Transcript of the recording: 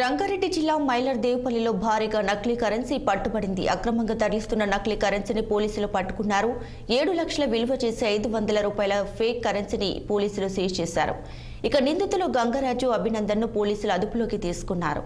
రంగారెడ్డి జిల్లా మైలర్ దేవపల్లిలో భారీగా నకిలీ కరెన్సీ పట్టుబడింది. అక్రమంగా తరలిస్తున్న నకిలీ కరెన్సీని పోలీసులు పట్టుకున్నారు. ఏడు లక్షల విలువ చేసే ఐదు వందల రూపాయల ఫేక్ కరెన్సీని పోలీసులు సీజ్ చేశారు. ఇక నిందితులు గంగరాజు అభినందన్ను పోలీసులు అదుపులోకి తీసుకున్నారు.